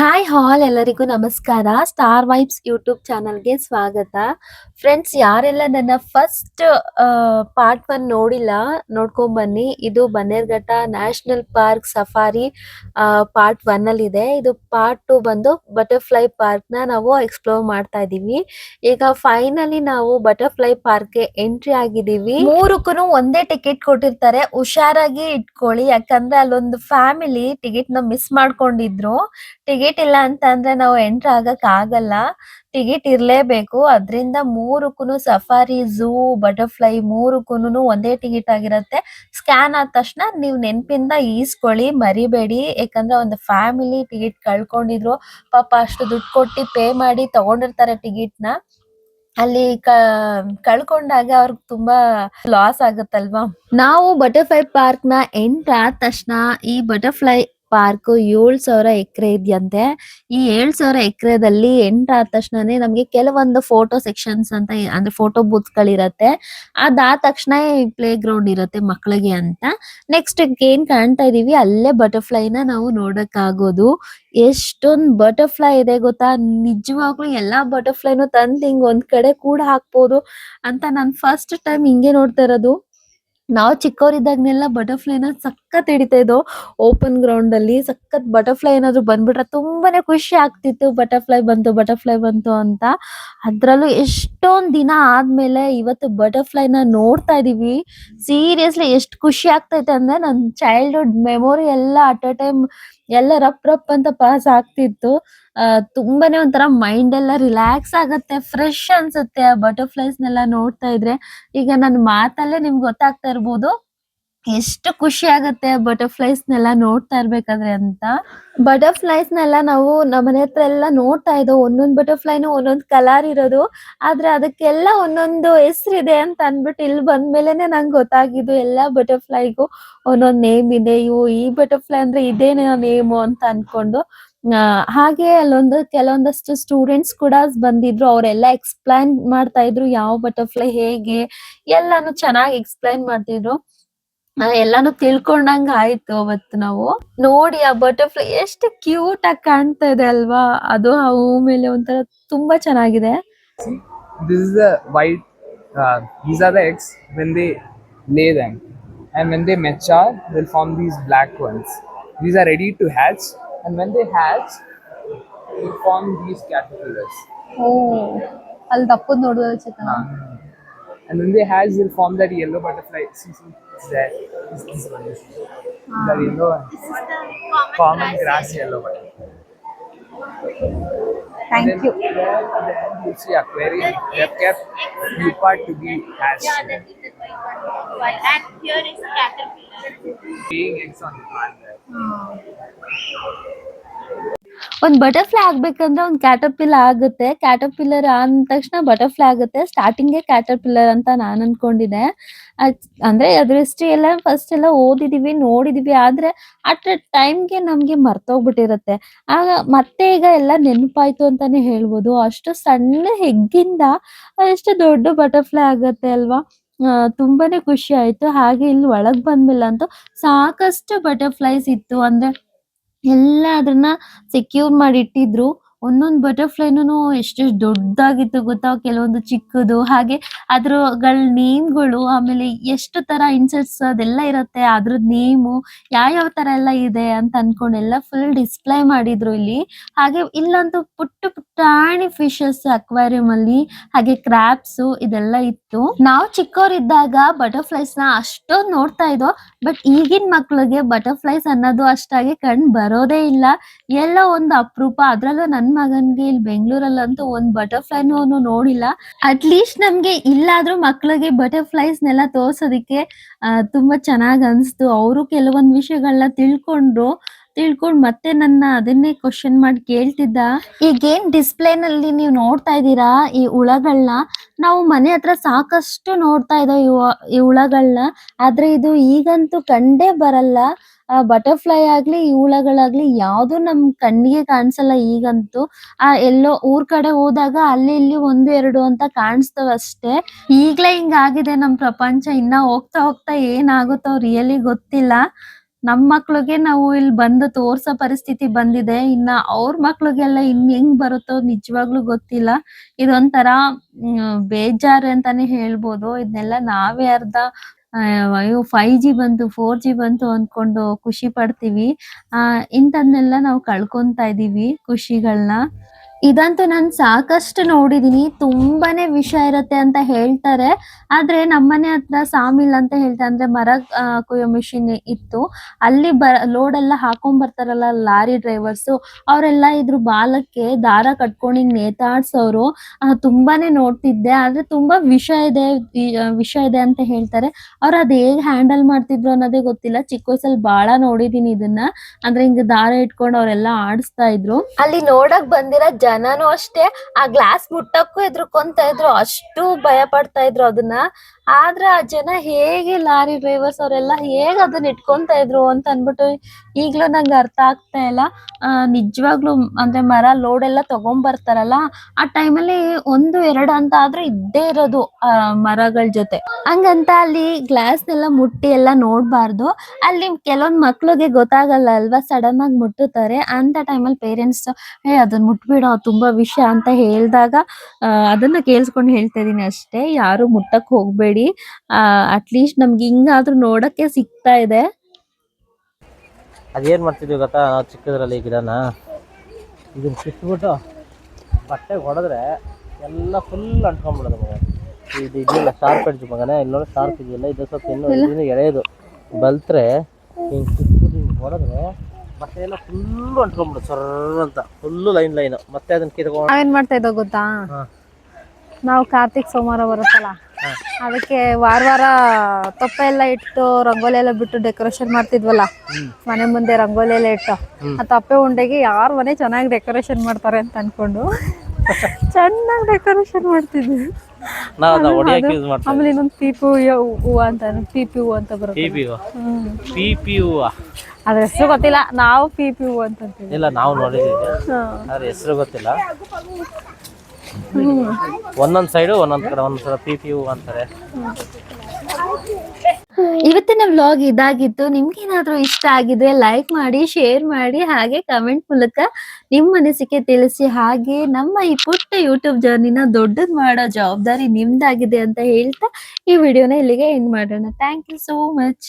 Hi ಹಾಲ್ ಎಲ್ಲರಿಗೂ ನಮಸ್ಕಾರ. Star vibes YouTube ಚಾನಲ್ಗೆ ಸ್ವಾಗತ. ಫ್ರೆಂಡ್ಸ್ ಯಾರೆಲ್ಲ ನನ್ನ ಫಸ್ಟ್ ಪಾರ್ಟ್ ಒನ್ ನೋಡಿಲ್ಲ, ನೋಡ್ಕೊಂಡ್ ಬನ್ನಿ. ಇದು Bannerghatta national park safari part one ಅಲ್ಲಿ ಇದೆ ಇದು ಪಾರ್ಟ್ ಟು ಬಂದು ಬಟರ್ಫ್ಲೈ ನ ನಾವು ಎಕ್ಸ್ಪ್ಲೋರ್ ಮಾಡ್ತಾ ಇದೀವಿ ಈಗ ಫೈನಲಿ ನಾವು ಬಟರ್ಫ್ಲೈ ಪಾರ್ಕ್ಗೆ ಎಂಟ್ರಿ ಆಗಿದೀವಿ ಮೂರಕ್ಕೂ ಒಂದೇ ಟಿಕೆಟ್ ಕೊಟ್ಟಿರ್ತಾರೆ. ಹುಷಾರಾಗಿ ಇಟ್ಕೊಳ್ಳಿ. ಯಾಕಂದ್ರೆ ಅಲ್ಲೊಂದು ಫ್ಯಾಮಿಲಿ ಟಿಕೆಟ್ನ ಮಿಸ್ ಮಾಡ್ಕೊಂಡಿದ್ರು. ಟಿಕೆಟ್ ಇಲ್ಲ ಅಂತ ಅಂದ್ರೆ ನಾವು ಎಂಟರ್ ಆಗಕ್ ಆಗಲ್ಲ. ಟಿಕೆಟ್ ಇರ್ಲೇಬೇಕು. ಅದ್ರಿಂದ ಮೂರುಕ್ಕೂನು ಸಫಾರಿ, ಝೂ, ಬಟರ್ಫ್ಲೈ ಮೂರಕ್ಕೂನು ಒಂದೇ ಟಿಕೆಟ್ ಆಗಿರತ್ತೆ. ಸ್ಕ್ಯಾನ್ ಆದ ತಕ್ಷಣ ನೀವು ನೆನಪಿಂದ ಈಸ್ಕೊಳ್ಳಿ, ಮರಿಬೇಡಿ. ಯಾಕಂದ್ರೆ ಒಂದು ಫ್ಯಾಮಿಲಿ ಟಿಕೆಟ್ ಕಳ್ಕೊಂಡಿದ್ರು, ಪಾಪ ಅಷ್ಟು ದುಡ್ಡು ಕೊಟ್ಟು ಪೇ ಮಾಡಿ ತಗೊಂಡಿರ್ತಾರೆ ಟಿಕೆಟ್ನ ಅಲ್ಲಿ ಕಳ್ಕೊಂಡಾಗ ಅವ್ರಿಗೆ ತುಂಬಾ ಲಾಸ್ ಆಗುತ್ತಲ್ವಾ? ನಾವು ಬಟರ್ಫ್ಲೈ ಪಾರ್ಕ್ನ ಎಂಟರ್ ಆದ ತಕ್ಷಣ ಈ ಬಟರ್ಫ್ಲೈ ಪಾರ್ಕ್ ಏಳ್ ಸಾವಿರ ಎಕರೆ ಇದೆಯಂತೆ. ಈ ಏಳ್ ಸಾವಿರ ಎಕರೆದಲ್ಲಿ ಎಂಟರ್ ಆದ ತಕ್ಷಣನೇ ನಮ್ಗೆ ಕೆಲವೊಂದು ಫೋಟೋ ಸೆಕ್ಷನ್ಸ್ ಅಂತ ಅಂದ್ರೆ ಫೋಟೋ ಬೂತ್ ಗಳಿರತ್ತೆ. ಅದಾದ ತಕ್ಷಣ ಪ್ಲೇ ಗ್ರೌಂಡ್ ಇರತ್ತೆ ಮಕ್ಕಳಿಗೆ ಅಂತ. ನೆಕ್ಸ್ಟ್ ಏನ್ ಕಾಣ್ತಾ ಇದೀವಿ? ಅಲ್ಲೇ ಬಟರ್ಫ್ಲೈ ನ ನಾವು ನೋಡಕ್ ಆಗೋದು ಎಷ್ಟೊಂದ್ ಬಟರ್ಫ್ಲೈ ಇದೆ ಗೊತ್ತಾ? ನಿಜವಾಗ್ಲೂ ಎಲ್ಲಾ ಬಟರ್ಫ್ಲೈನು ತಂದ್ ಹಿಂಗ್ ಒಂದ್ ಕಡೆ ಕೂಡ ಹಾಕ್ಬೋದು ಅಂತ ನಾನ್ ಫಸ್ಟ್ ಟೈಮ್ ಹಿಂಗೆ ನೋಡ್ತಾ ಇರೋದು. ನಾವು ಚಿಕ್ಕವರಿದ್ದಾಗ್ನೆಲ್ಲ ಬಟರ್ಫ್ಲೈನ ಸಖತ್ ಹಿಡಿತಾ ಇದ್ದೋ ಓಪನ್ ಗ್ರೌಂಡ್ ಅಲ್ಲಿ ಸಖತ್ ಬಟರ್ಫ್ಲೈ ಏನಾದ್ರು ಬಂದ್ಬಿಟ್ರೆ ತುಂಬಾನೇ ಖುಷಿ ಆಗ್ತಿತ್ತು. ಬಟರ್ಫ್ಲೈ ಬಂತು ಬಟರ್ಫ್ಲೈ ಬಂತು ಅಂತ. ಅದ್ರಲ್ಲೂ ಎಷ್ಟೊಂದ್ ದಿನ ಆದ್ಮೇಲೆ ಇವತ್ತು ಬಟರ್ಫ್ಲೈನ ನೋಡ್ತಾ ಇದೀವಿ. ಸೀರಿಯಸ್ಲಿ ಎಷ್ಟು ಖುಷಿ ಆಗ್ತೈತೆ ಅಂದ್ರೆ ನನ್ ಚೈಲ್ಡ್ಹುಡ್ ಮೆಮೊರಿ ಎಲ್ಲ ಅಟ್ ಅ ಟೈಮ್ ಎಲ್ಲ ರಪ್ ರಪ್ ಅಂತ ಪಾಸ್ ಆಗ್ತಿತ್ತು. ತುಂಬಾನೇ ಒಂಥರ ಮೈಂಡ್ ಎಲ್ಲ ರಿಲ್ಯಾಕ್ಸ್ ಆಗತ್ತೆ ಫ್ರೆಶ್ ಅನ್ಸುತ್ತೆ ಆ ಬಟರ್ಫ್ಲೈಸ್ ನೆಲ್ಲ ನೋಡ್ತಾ ಇದ್ರೆ. ಈಗ ನನ್ನ ಮಾತಲ್ಲೇ ನಿಮ್ಗೆ ಗೊತ್ತಾಗ್ತಾ ಇರ್ಬೋದು. ಎಷ್ಟು ಖುಷಿ ಆಗುತ್ತೆ ಬಟರ್ಫ್ಲೈಸ್ ನೆಲ್ಲ ನೋಡ್ತಾ ಇರ್ಬೇಕಾದ್ರೆ ಅಂತ? ಬಟರ್ಫ್ಲೈಸ್ ನೆಲ್ಲ ನಾವು ನಮ್ಮನೆ ಹತ್ರ ಎಲ್ಲ ನೋಡ್ತಾ ಇದ್ದೋ, ಒಂದೊಂದ್ ಬಟರ್ಫ್ಲೈನು ಒಂದೊಂದ್ ಕಲರ್ ಇರೋದು. ಆದ್ರೆ ಅದಕ್ಕೆಲ್ಲ ಒಂದೊಂದು ಹೆಸರಿದೆ ಅಂತ ಅನ್ಬಿಟ್ಟು ಇಲ್ಲಿ ಬಂದ್ಮೇಲೆನೆ ನಂಗೆ ಗೊತ್ತಾಗಿದ್ದು ಎಲ್ಲ ಬಟರ್ಫ್ಲೈಗೂ ಒಂದೊಂದ್ ನೇಮ್ ಇದೆ. ಇವು ಈ ಬಟರ್ಫ್ಲೈ ಅಂದ್ರೆ ಇದೇನೇ ನೇಮು ಅಂತ ಅನ್ಕೊಂಡು. ಹಾಗೆ ಅಲ್ಲೊಂದು, ಕೆಲವೊಂದಷ್ಟು ಸ್ಟೂಡೆಂಟ್ಸ್ ಕೂಡ ಬಂದಿದ್ರು. ಅವರೆಲ್ಲ ಎಕ್ಸ್ಪ್ಲೈನ್ ಮಾಡ್ತಾ ಇದ್ರು, ಯಾವ ಬಟರ್ಫ್ಲೈ ಹೇಗೆ, ಎಲ್ಲಾನು ಚೆನ್ನಾಗಿ ಎಕ್ಸ್ಪ್ಲೈನ್ ಮಾಡ್ತಿದ್ರು. ಎಲ್ಲಾನು ತಿಳ್ಕೊಂಡಂಗ ಆಯ್ತು ಅವತ್ತು ನಾವು ನೋಡಿ ಆ ಬಟರ್ಫ್ಲೈ ಎಷ್ಟು ಕ್ಯೂಟ್ ಆಗಿ ಕಾಣ್ತಾ ಇದೆ ಅಲ್ವಾ ಅದು ಆ ಹೂ ಮೇಲೆ ಒಂಥರ ತುಂಬಾ ಚೆನ್ನಾಗಿದೆ this is the white, uh, these are the eggs when they lay them. And when they mature, they'll form these black ones. These are ready to hatch. And when they hatch, they form these caterpillars. ಓ ಅಲ್ಲಿ ದಪ್ಪದ್ ನೋಡಿದ್ರೆ chicken Um, And when they hatch, will form that yellow butterfly. See, see, it's there. It's this one. This one. Um, the yellow one. This is the common, common grass, grass yellow butterfly. Thank then, you. Then, then you see aquarium, repcap, part to be hatched. Yeah, that is the one. And here is a caterpillar. Being eggs on the plant there. Hmm. ಒಂದ್ butterfly ಆಗ್ಬೇಕಂದ್ರೆ ಒಂದ್ ಕ್ಯಾಟರ್ಪಿಲ್ ಆಗುತ್ತೆ. Caterpillar ಆದ ತಕ್ಷಣ butterfly ಆಗುತ್ತೆ. Starting caterpillar ಅಂತ ನಾನ್ ಅನ್ಕೊಂಡಿದ್ದೆ. ಅಂದ್ರೆ ಅದ್ರ ಹಿಸ್ಟ್ರಿ ಎಲ್ಲ ಫಸ್ಟ್ ಎಲ್ಲ ಓದಿದೀವಿ, ನೋಡಿದೀವಿ. ಆದ್ರೆ ಅಟ್ ಟೈಮ್ಗೆ ನಮ್ಗೆ ಮರ್ತೋಗ್ಬಿಟ್ಟಿರತ್ತೆ. ಆಗ ಮತ್ತೆ ಈಗ ಎಲ್ಲ ನೆನಪಾಯ್ತು ಅಂತಾನೆ ಹೇಳ್ಬೋದು. ಅಷ್ಟು ಸಣ್ಣ ಹೆಗ್ಗಿಂದ ಎಷ್ಟು ದೊಡ್ಡ ಬಟರ್ಫ್ಲೈ ಆಗತ್ತೆ ಅಲ್ವಾ? ತುಂಬಾನೇ ಖುಷಿ ಆಯ್ತು. ಹಾಗೆ ಇಲ್ಲಿ ಒಳಗ್ ಬಂದ್ಮಿಲ್ಲ ಅಂತೂ ಸಾಕಷ್ಟು ಬಟರ್ಫ್ಲೈಸ್ ಇತ್ತು. ಅಂದ್ರೆ ಎಲ್ಲ ಅದನ್ನ ಸೆಕ್ಯೂರ್ ಮಾಡಿ ಇಟ್ಟಿದ್ರು ಒಂದೊಂದ್ ಬಟರ್ಫ್ಲೈನೂ ಎಷ್ಟೆಷ್ಟು ದೊಡ್ಡದಾಗಿತ್ತು ಗೊತ್ತಾ? ಕೆಲವೊಂದು ಚಿಕ್ಕದು, ಹಾಗೆ ಅದ್ರಗಳ ನೇಮ್ಗಳು ಆಮೇಲೆ ಎಷ್ಟು ತರ ಇನ್ಸೆಟ್ಸ್ ಅದೆಲ್ಲ ಇರುತ್ತೆ ಅದ್ರ ನೇಮು ಯಾವ ತರ ಎಲ್ಲ ಇದೆ ಅಂತ ಅನ್ಕೊಂಡು ಎಲ್ಲ ಫುಲ್ ಡಿಸ್ಪ್ಲೇ ಮಾಡಿದ್ರು ಇಲ್ಲಿ. ಹಾಗೆ ಇಲ್ಲಂತೂ ಪುಟ್ಟ ಪುಟ್ಟಾಣಿ ಫಿಶಸ್ ಅಕ್ವೇರಿಯಂ ಅಲ್ಲಿ, ಹಾಗೆ ಕ್ರಾಪ್ಸ್ ಇದೆಲ್ಲ ಇತ್ತು. ನಾವು ಚಿಕ್ಕವ್ರಿದ್ದಾಗ ಬಟರ್ಫ್ಲೈಸ್ನ ಅಷ್ಟೊಂದು ನೋಡ್ತಾ ಇದ್ವು ಬಟ್ ಈಗಿನ ಮಕ್ಳಿಗೆ ಬಟರ್ಫ್ಲೈಸ್ ಅನ್ನೋದು ಅಷ್ಟಾಗಿ ಕಣ್ ಬರೋದೇ ಇಲ್ಲ. ಎಲ್ಲ ಒಂದು ಅಪರೂಪ. ಅದ್ರಲ್ಲೂ ನನ್ ಮಗನ್ಗೆ ಇಲ್ಲಿ ಬೆಂಗಳೂರಲ್ಲಂತೂ ಒಂದ್ ಬಟರ್ಫ್ಲೈನು ಅವನು ನೋಡಿಲ್ಲ. ಅಟ್ಲೀಸ್ಟ್ ನಮ್ಗೆ ಇಲ್ಲಾದ್ರೂ ಮಕ್ಳಿಗೆ ಬಟರ್ಫ್ಲೈಸ್ ನೆಲ್ಲ ತೋರ್ಸೋದಿಕ್ಕೆ ಆ, ತುಂಬಾ ಚೆನ್ನಾಗ್ ಅನ್ಸ್ತು. ಅವರು ಕೆಲವೊಂದ್ ವಿಷಯಗಳನ್ನ ತಿಳ್ಕೊಂಡ್ರು. ತಿಳ್ಕೊಂಡ್ ಮತ್ತೆ ನನ್ನ ಅದನ್ನೇ ಕ್ವಶನ್ ಮಾಡಿ ಕೇಳ್ತಿದ್ದ. ಈಗೇನ್ ಡಿಸ್ಪ್ಲೇ ನಲ್ಲಿ ನೀವು ನೋಡ್ತಾ ಇದ್ದೀರಾ ಈ ಹುಳಗಳನ್ನ ನಾವು ಮನೆ ಹತ್ರ ಸಾಕಷ್ಟು ನೋಡ್ತಾ ಇದ್ದಾವೆ ಈ ಹುಳಗಳನ್ನ ಆದ್ರೆ ಇದು ಈಗಂತೂ ಕಂಡೇ ಬರಲ್ಲ. ಬಟರ್ಫ್ಲೈ ಆಗ್ಲಿ, ಈ ಹುಳಗಳಾಗ್ಲಿ ಯಾವ್ದು ನಮ್ ಕಣ್ಣಿಗೆ ಕಾಣಿಸಲ್ಲ ಈಗಂತೂ. ಆ ಎಲ್ಲೋ ಊರ್ ಕಡೆ ಹೋದಾಗ ಅಲ್ಲಿ ಇಲ್ಲಿ ಒಂದು, ಎರಡು ಅಂತ ಕಾಣಿಸ್ತವ ಅಷ್ಟೇ. ಈಗ್ಲೇ ಹಿಂಗಾಗಿದೆ ನಮ್ ಪ್ರಪಂಚ. ಇನ್ನ ಹೋಗ್ತಾ ಹೋಗ್ತಾ ಏನಾಗುತ್ತೋ ರಿಯಲಿ ಗೊತ್ತಿಲ್ಲ. ನಮ್ ಮಕ್ಳಿಗೆ ನಾವು ಇಲ್ಲಿ ಬಂದು ತೋರ್ಸೋ ಪರಿಸ್ಥಿತಿ ಬಂದಿದೆ. ಇನ್ನ ಅವ್ರ ಮಕ್ಳಿಗೆಲ್ಲ ಇನ್ ಹೆಂಗ್ ಬರುತ್ತೋ ನಿಜವಾಗ್ಲೂ ಗೊತ್ತಿಲ್ಲ. ಇದೊಂಥರ ಬೇಜಾರ್ ಅಂತಾನೆ ಹೇಳ್ಬೋದು. ಇದನ್ನೆಲ್ಲ ನಾವೇ ಅರ್ಧ ಅಯ್ಯೋ ಫೈವ್ ಜಿ ಬಂತು ಫೋರ್ ಜಿ ಬಂತು ಅನ್ಕೊಂಡು ಖುಷಿ ಪಡ್ತೀವಿ. ಆ, ಇಂಥದ್ನೆಲ್ಲ ನಾವು ಕಳ್ಕೊಂತ ಇದೀವಿ ಖುಷಿಗಳನ್ನ ಇದಂತೂ ನಾನ್ ಸಾಕಷ್ಟು ನೋಡಿದೀನಿ. ತುಂಬಾನೇ ವಿಷ ಇರತ್ತೆ ಅಂತ ಹೇಳ್ತಾರೆ. ಆದ್ರೆ ನಮ್ಮನೆ ಹತ್ರ ಸಾಮಿಲ್ ಅಂತ ಹೇಳ್ತಾರೆ. ಅಂದ್ರೆ ಮರ ಆ, ಕೊಯ್ಯೋ ಮಿಷಿನ್ ಇತ್ತು. ಅಲ್ಲಿ ಬ ಲೋಡ್ ಎಲ್ಲ ಹಾಕೊಂಡ್ ಬರ್ತಾರಲ್ಲ ಲಾರಿ ಡ್ರೈವರ್ಸ್ ಅವರೆಲ್ಲ ಇದ್ರ ಬಾಲಕ್ಕೆ ದಾರ ಕಟ್ಕೊಂಡು ಹಿಂಗ್ ನೇತಾಡ್ಸೋರು. ತುಂಬಾನೇ ನೋಡ್ತಿದ್ದೆ. ಆದ್ರೆ ತುಂಬಾ ವಿಷ ಇದೆ ವಿಷ ಇದೆ ಅಂತ ಹೇಳ್ತಾರೆ. ಅವ್ರು ಅದ್ ಹೇಗ್ ಹ್ಯಾಂಡಲ್ ಮಾಡ್ತಿದ್ರು ಅನ್ನೋದೇ ಗೊತ್ತಿಲ್ಲ. ಚಿಕ್ಕ ವಯಸ್ಸಲ್ಲಿ ಬಾಳ ನೋಡಿದೀನಿ ಇದನ್ನ. ಅಂದ್ರೆ ಹಿಂಗ ದಾರ ಇಟ್ಕೊಂಡು ಅವರೆಲ್ಲ ಆಡಿಸ್ತಾ ಇದ್ರು. ಅಲ್ಲಿ ನೋಡಕ್ ಬಂದಿರೋ ಜನನು ಅಷ್ಟೇ. ಆ ಗ್ಲಾಸ್ ಮುಟ್ಟಕ್ಕೂ ಎದ್ರುಕೊಂತ ಇದ್ರು ಅಷ್ಟು ಭಯ ಪಡ್ತಾ ಇದ್ರು ಅದನ್ನ. ಆದ್ರೆ ಆ ಜನ ಹೇಗೆ ಲಾರಿ ಡ್ರೈವರ್ಸ್ ಅವರೆಲ್ಲ ಹೇಗ್ ಅದನ್ನ ಇಟ್ಕೊಂತ ಇದ್ರು ಅಂತ ಅನ್ಬಿಟ್ಟು ಈಗ್ಲೂ ನಂಗೆ ಅರ್ಥ ಆಗ್ತಾ ಇಲ್ಲ. ಆ, ನಿಜವಾಗ್ಲೂ ಅಂದ್ರೆ ಮರ ಲೋಡ್ ಎಲ್ಲ ತಗೊಂಡ್ ಬರ್ತಾರಲ್ಲ ಆ ಟೈಮಲ್ಲಿ ಒಂದು ಎರಡು ಅಂತ ಆದ್ರೂ ಇದ್ದೇ ಇರೋದು ಆ ಮರಗಳ ಜೊತೆ. ಹಂಗಂತ ಅಲ್ಲಿ ಗ್ಲಾಸ್ ನೆಲ್ಲ ಮುಟ್ಟಿ ಎಲ್ಲ ನೋಡ್ಬಾರ್ದು. ಅಲ್ಲಿ ಕೆಲವೊಂದ್ ಮಕ್ಳಿಗೆ ಗೊತ್ತಾಗಲ್ಲ ಅಲ್ವಾ ಸಡನ್ ಆಗಿ ಮುಟ್ಟುತ್ತಾರೆ. ಅಂತ ಟೈಮಲ್ಲಿ ಪೇರೆಂಟ್ಸ್ ಏ ಅದನ್ನ ಮುಟ್ಬಿಡೋ ತುಂಬಾ ವಿಷ ಅಂತ ಹೇಳಿದಾಗ ಅದನ್ನ ಕೇಳಿಸ್ಕೊಂಡು ಹೇಳ್ತಾ ಇದೀನಿ ಅಷ್ಟೇ. ಯಾರು ಮುಟ್ಟಕ್ ಹೋಗ್ಬೇಡಿ. ಅಟ್ಲೀಸ್ಟ್ ನಮ್ಗೆ ಹಿಂಗಾದ್ರೂ ನೋಡಕ್ಕೆ ಸಿಗ್ತಾ ಇದೆ. ಅದೇನ್ ಮಾಡ್ತಿದ್ವಿ ಗೊತ್ತಾ? ನಾವು ಚಿಕ್ಕದ್ರಲ್ಲಿ ಈ ಗಿಡನ. ಇದನ್ನ ಕಿತ್ಬಿಟ್ಟು ಬಟ್ಟೆಗೆ ಹೊಡೆದ್ರೆ ಎಲ್ಲ ಫುಲ್ ಅಂಟ್ಕೊಂಡ್ಬಿಡೋದು ಮಗ ಇದು ಇದೆಲ್ಲ ಶಾರ್ಪ್ ಎಡ್ಜ್ ಮಗನೇ. ಇಲ್ಲಿ ನೋಡಿ ಶಾರ್ಪ್ ಇದೆಯಲ್ಲ ಇದು ಸ್ವಲ್ಪ ಇನ್ನೂ ಎಳೆಯೋದು. ಬಲ್ತ್ರೆ ಹಿಂಗೆ ಕಿತ್ಬಿಟ್ಟು ಹಿಂಗೆ ಹೊಡೆದ್ರೆ ಬಟ್ಟೆ ಎಲ್ಲ ಫುಲ್ ಅಂಟ್ಕೊಂಡ್ಬಿಡು ಸರ್ ಅಂತ. ಫುಲ್ ಲೈನ್ ಲೈನ್ ಮತ್ತೆ ಅದನ್ನ ಕಿತ್ಕೊಂಡು ನಾವೇನ್ ಮಾಡ್ತಾ ಇದ್ದೋ ಗೊತ್ತಾ. ನಾವು ಕಾರ್ತಿಕ್ ಸೋಮವಾರ ಬರುತ್ತಲ್ಲ? ಅದಕ್ಕೆ ವಾರ ವಾರ ತೊಪ್ಪೆ ಎಲ್ಲ ಇಟ್ಟು ರಂಗೋಲಿ ಎಲ್ಲ ಬಿಟ್ಟು ಡೆಕೋರೇಷನ್ ಮಾಡ್ತಿದ್ವಲ್ಲ? ಮನೆ ಮುಂದೆ ರಂಗೋಲಿ ಎಲ್ಲ ಇಟ್ಟು. ಆ ತಪ್ಪೆ ಉಂಡೆಗೆ ಯಾರ ಮನೆ ಚೆನ್ನಾಗಿ ಡೆಕೋರೇಷನ್ ಮಾಡ್ತಾರೆ ಅಂತ ಅನ್ಕೊಂಡು ಚೆನ್ನಾಗಿ ಡೆಕೋರೇಷನ್ ಮಾಡ್ತಿದ್ವಿ. ನಾವು ಅದನ್ನ ಅದು- ಯೂಸ್ ಮಾಡ್ತೀವಿ ಆಮೇಲೆ ಇನ್ನೊಂದು ಪೀಪು ಹೂವು ಅಂತ ಪಿ ಪಿ ಹೂವು ಅಂತ ಪಿ ಬರುತ್ತೆ ಪಿ ಹ್ಮ್. ಪಿ ಪಿ ಹೂವ ಅದ್ರ ಹೆಸರು ಗೊತ್ತಿಲ್ಲ. ನಾವು ಪಿ ಪಿ ಹೂವು ಅಂತ ಇಲ್ಲ ನಾವು ನೋಡಿದೀವಿ. ಹಾ. ಅದ್ರ ಹೆಸರು ಗೊತ್ತಿಲ್ಲ. ಒಂದೊಂದ್ ಸೈಡ್ ಒಂದೊಂದ್ ಕಡೆ ಒಂದ್ಸಲ ಸಲ ಪಿ ಪಿ ಹೂ ಅಂತಾರೆ. ಇವತ್ತಿನ ವ್ಲಾಗ್ ಇದಾಗಿತ್ತು. ನಿಮ್ಗೇನಾದ್ರೂ ಇಷ್ಟ ಆಗಿದ್ರೆ ಲೈಕ್ ಮಾಡಿ ಶೇರ್ ಮಾಡಿ ಹಾಗೆ ಕಮೆಂಟ್ ಮೂಲಕ ನಿಮ್ಮ ಅನಿಸಿಕೆ ತಿಳಿಸಿ. ಹಾಗೆ ನಮ್ಮ ಈ ಪುಟ್ಟ ಯೂಟ್ಯೂಬ್ ಜರ್ನಿನ ದೊಡ್ಡದ್ ಮಾಡೋ ಜವಾಬ್ದಾರಿ ನಿಮ್ದಾಗಿದೆ ಅಂತ ಹೇಳ್ತಾ ಈ ವಿಡಿಯೋನ ಇಲ್ಲಿಗೆ ಎಂಡ್ ಮಾಡೋಣ. Thank you so much